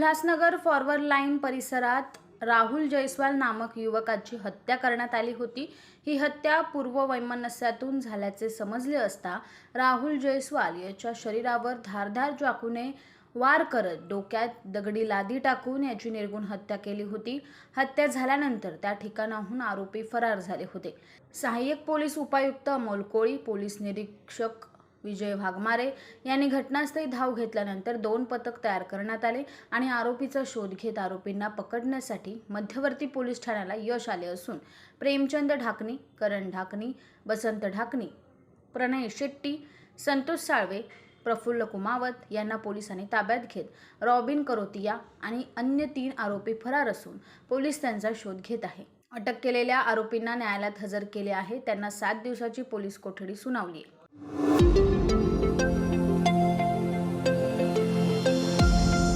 Ulhasnagar forward line परिसरात राहुल जयस्वाल नामक युवकाची हत्या करण्यात आली होती. ही हत्या पूर्ववैमनस्यातून झाल्याचे समजले असता राहुल जयस्वाल याच्या शरीरावर धारधार चाकूने वार करत डोक्यात दगडी लादी टाकून याची निर्गुण हत्या केली होती. हत्या झाल्यानंतर त्या ठिकाणाहून आरोपी फरार झाले होते. सहाय्यक पोलीस उपायुक्त अमोल कोळी पोलीस निरीक्षक विजय वाघमारे यांनी घटनास्थळी धाव घेतल्यानंतर दोन पथक तयार करण्यात आले आणि आरोपीचा शोध घेत आरोपींना पकडण्यासाठी मध्यवर्ती पोलीस ठाण्याला यश आले असून प्रेमचंद ढाकणी करण ढाकणी बसंत ढाकणी प्रणय शेट्टी संतोष साळवे प्रफुल्ल कुमावत यांना पोलिसांनी ताब्यात घेत रॉबिन करोतिया आणि अन्य तीन आरोपी फरार असून पोलीस त्यांचा शोध घेत आहे. अटक केलेल्या आरोपींना न्यायालयात हजर केले आहे. त्यांना सात दिवसाची पोलीस कोठडी सुनावली आहे. Bye.